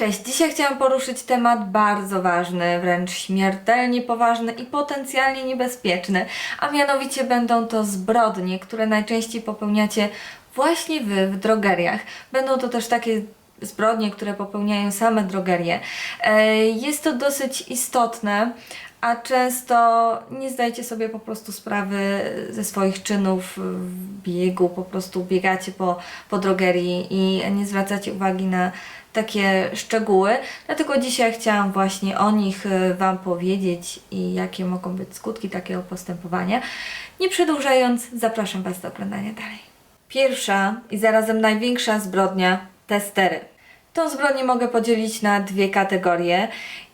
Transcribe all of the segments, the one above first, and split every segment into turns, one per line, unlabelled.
Cześć, dzisiaj chciałam poruszyć temat bardzo ważny, wręcz śmiertelnie poważny i potencjalnie niebezpieczny, a mianowicie będą to zbrodnie, które najczęściej popełniacie właśnie Wy w drogeriach. Będą to też takie zbrodnie, które popełniają same drogerie. E, Jest to dosyć istotne, a często nie zdajecie sobie po prostu sprawy ze swoich czynów w biegu, po prostu biegacie po, po drogerii i nie zwracacie uwagi na takie szczegóły. Dlatego dzisiaj chciałam właśnie o nich e, Wam powiedzieć i jakie mogą być skutki takiego postępowania. Nie przedłużając, zapraszam Was do oglądania dalej. Pierwsza i zarazem największa zbrodnia testery. Tą zbrodnię mogę podzielić na dwie kategorie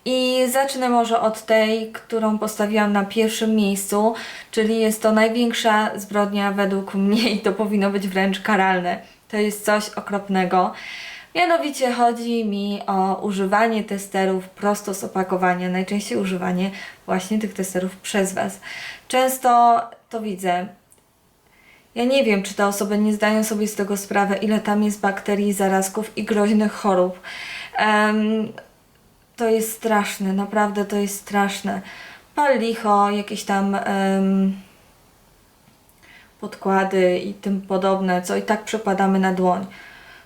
i zacznę może od tej, którą postawiłam na pierwszym miejscu, czyli jest to największa zbrodnia według mnie i to powinno być wręcz karalne. To jest coś okropnego. Mianowicie chodzi mi o używanie testerów prosto z opakowania, najczęściej używanie właśnie tych testerów przez Was. Często to widzę, ja nie wiem, czy te osoby nie zdają sobie z tego sprawy, ile tam jest bakterii, zarazków i groźnych chorób. Em, to jest straszne, naprawdę to jest straszne. Pal licho, jakieś tam em, podkłady i tym podobne, co i tak przekładamy na dłoń.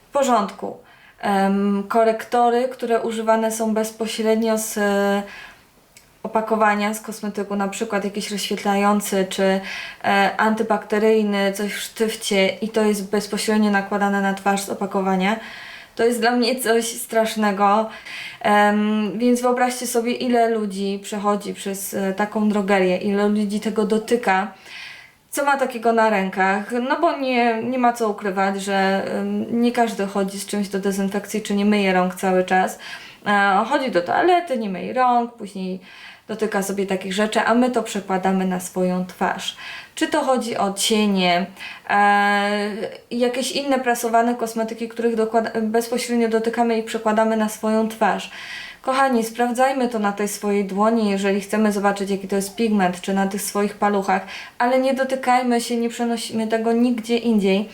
W porządku. Em, korektory, które używane są bezpośrednio z e, opakowania z kosmetyku, na przykład jakiś rozświetlający czy e, antybakteryjny, coś w sztywcie i to jest bezpośrednio nakładane na twarz z opakowania. To jest dla mnie coś strasznego. Em, więc wyobraźcie sobie, ile ludzi przechodzi przez e, taką drogerię, ile ludzi tego dotyka co ma takiego na rękach, no bo nie, nie ma co ukrywać, że nie każdy chodzi z czymś do dezynfekcji, czy nie myje rąk cały czas. E, chodzi do toalety, nie myje rąk, później dotyka sobie takich rzeczy, a my to przekładamy na swoją twarz. Czy to chodzi o cienie, e, jakieś inne prasowane kosmetyki, których bezpośrednio dotykamy i przekładamy na swoją twarz. Kochani, sprawdzajmy to na tej swojej dłoni, jeżeli chcemy zobaczyć, jaki to jest pigment, czy na tych swoich paluchach, ale nie dotykajmy się, nie przenosimy tego nigdzie indziej.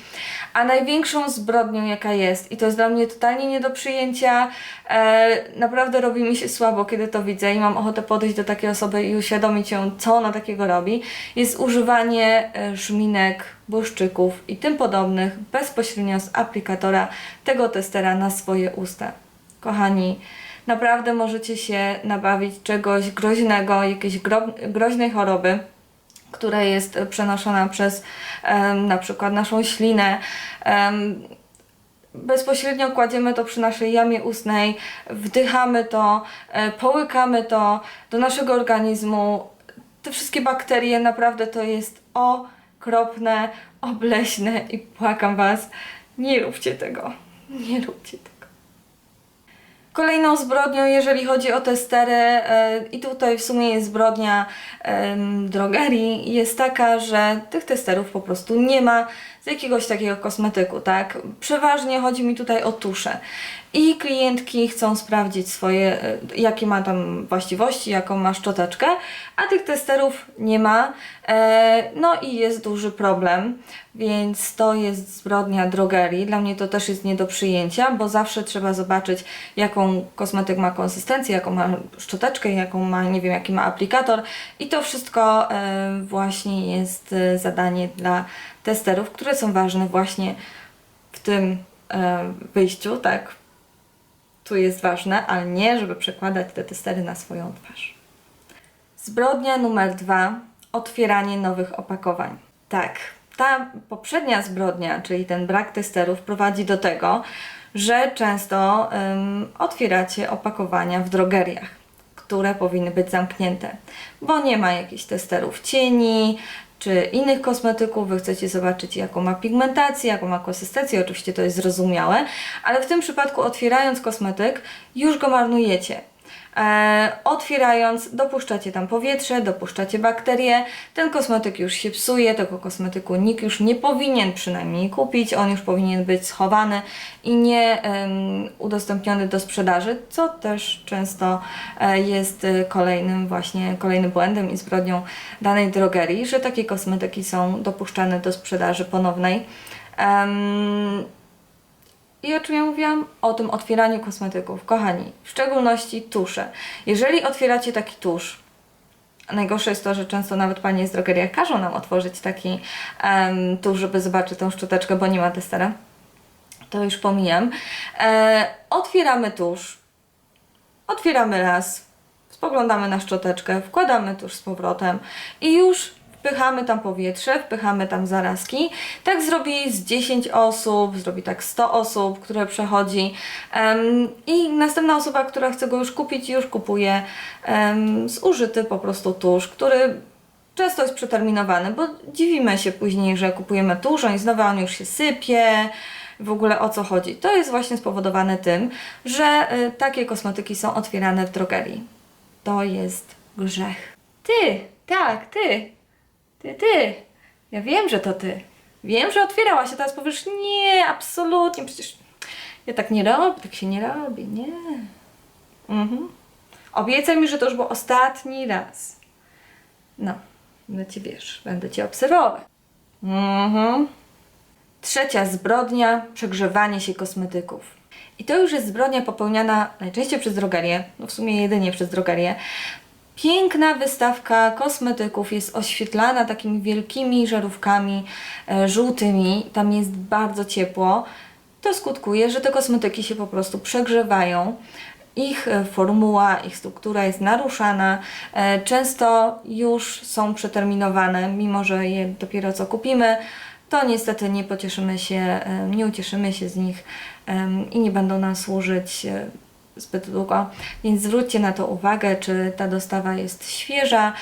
A największą zbrodnią, jaka jest, i to jest dla mnie totalnie nie do przyjęcia, e, naprawdę robi mi się słabo, kiedy to widzę i mam ochotę podejść do takiej osoby i uświadomić ją, co ona takiego robi, jest używanie e, szminek, błyszczyków i tym podobnych bezpośrednio z aplikatora tego testera na swoje usta. Kochani, naprawdę możecie się nabawić czegoś groźnego, jakiejś gro- groźnej choroby, która jest przenoszona przez na przykład naszą ślinę. Bezpośrednio kładziemy to przy naszej jamie ustnej, wdychamy to, e, połykamy to do naszego organizmu. Te wszystkie bakterie, naprawdę to jest okropne, obleśne i płakam Was. Nie róbcie tego. Nie róbcie tego. Kolejną zbrodnią, jeżeli chodzi o testery, e, i tutaj w sumie jest zbrodnia drogerii, jest taka, że tych testerów po prostu nie ma z jakiegoś takiego kosmetyku, tak? Przeważnie chodzi mi tutaj o tusze. I klientki chcą sprawdzić swoje, e, jakie ma tam właściwości, jaką ma szczoteczkę, a tych testerów nie ma. E, No i jest duży problem, więc to jest zbrodnia drogerii. Dla mnie to też jest nie do przyjęcia, bo zawsze trzeba zobaczyć, jaką kosmetyk ma konsystencję, jaką ma szczoteczkę, jaką ma, nie wiem, jaki ma aplikator. I to wszystko e, właśnie jest e, zadanie dla testerów, które są ważne właśnie w tym wyjściu, tak? Tu jest ważne, ale nie, żeby przekładać te testery na swoją twarz. Zbrodnia numer dwa. Otwieranie nowych opakowań. Tak, ta poprzednia zbrodnia, czyli ten brak testerów, prowadzi do tego, że często ym, otwieracie opakowania w drogeriach, które powinny być zamknięte, bo nie ma jakichś testerów cieni czy innych kosmetyków. Wy chcecie zobaczyć, jaką ma pigmentację, jaką ma konsystencję. Oczywiście to jest zrozumiałe, ale w tym przypadku, otwierając kosmetyk, już go marnujecie. E, otwierając, dopuszczacie tam powietrze, dopuszczacie bakterie, ten kosmetyk już się psuje, tego kosmetyku nikt już nie powinien przynajmniej kupić, on już powinien być schowany i nie em, udostępniony do sprzedaży, co też często e, jest e, kolejnym właśnie, kolejnym błędem i zbrodnią danej drogerii, że takie kosmetyki są dopuszczane do sprzedaży ponownej. I o czym ja mówiłam? O tym otwieraniu kosmetyków. Kochani, w szczególności tusze. Jeżeli otwieracie taki tusz, najgorsze jest to, że często nawet panie z drogeriach każą nam otworzyć taki um, tusz, żeby zobaczyć tą szczoteczkę, bo nie ma testera. To już pomijam. E, otwieramy tusz. Otwieramy raz. Spoglądamy na szczoteczkę, wkładamy tusz z powrotem i już wpychamy tam powietrze, wpychamy tam zarazki. Tak zrobi z 10 osób, zrobi tak 100 osób, które przechodzi. Em, I następna osoba, która chce go już kupić, już kupuje em, zużyty po prostu tusz, który często jest przeterminowany, bo dziwimy się później, że kupujemy tusz, i znowu on już się sypie. W ogóle o co chodzi? To jest właśnie spowodowane tym, że y, takie kosmetyki są otwierane w drogerii. To jest grzech. Ty, tak, ty, ty, ty. Ja wiem, że to ty. Wiem, że otwierałaś, a teraz powiesz, nie, absolutnie, przecież ja tak nie robię, tak się nie robi, nie. Mhm. Obiecaj mi, że to już był ostatni raz. No, będę cię, wiesz, będę cię obserwować. Mhm. Trzecia zbrodnia przegrzewanie się kosmetyków. I to już jest zbrodnia popełniana najczęściej przez drogerię, no w sumie jedynie przez drogerię. Piękna wystawka kosmetyków jest oświetlana takimi wielkimi żarówkami e, żółtymi. Tam jest bardzo ciepło. To skutkuje, że te kosmetyki się po prostu przegrzewają. Ich e, formuła, ich struktura jest naruszana. E, Często już są przeterminowane, mimo że je dopiero co kupimy to niestety nie pocieszymy się, nie ucieszymy się z nich i nie będą nam służyć zbyt długo. Więc zwróćcie na to uwagę, czy ta dostawa jest świeża.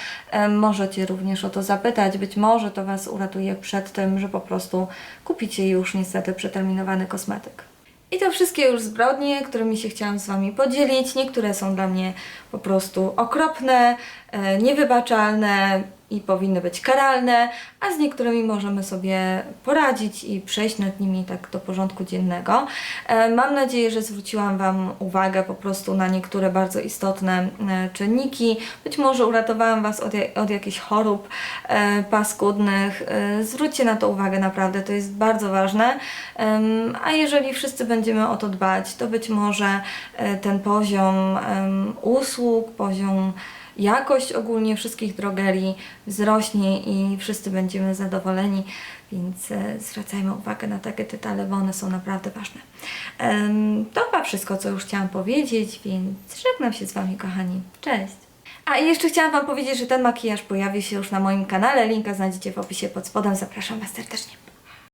Możecie również o to zapytać. Być może to Was uratuje przed tym, że po prostu kupicie już niestety przeterminowany kosmetyk. I to wszystkie już zbrodnie, którymi się chciałam z Wami podzielić. Niektóre są dla mnie po prostu okropne, e, niewybaczalne i powinny być karalne, a z niektórymi możemy sobie poradzić i przejść nad nimi tak do porządku dziennego. E, Mam nadzieję, że zwróciłam Wam uwagę po prostu na niektóre bardzo istotne e, czynniki. Być może uratowałam Was od, od jakichś chorób e, paskudnych. Zwróćcie na to uwagę, naprawdę, to jest bardzo ważne. A jeżeli wszyscy będziemy o to dbać, to być może ten poziom usług, poziom jakość ogólnie wszystkich drogerii wzrośnie i wszyscy będziemy zadowoleni, więc e, zwracajmy uwagę na takie detale, bo one są naprawdę ważne. To chyba wszystko, co już chciałam powiedzieć, więc żegnam się z Wami, kochani. Cześć! A i jeszcze chciałam Wam powiedzieć, że ten makijaż pojawi się już na moim kanale. Linka znajdziecie w opisie pod spodem. Zapraszam Was serdecznie.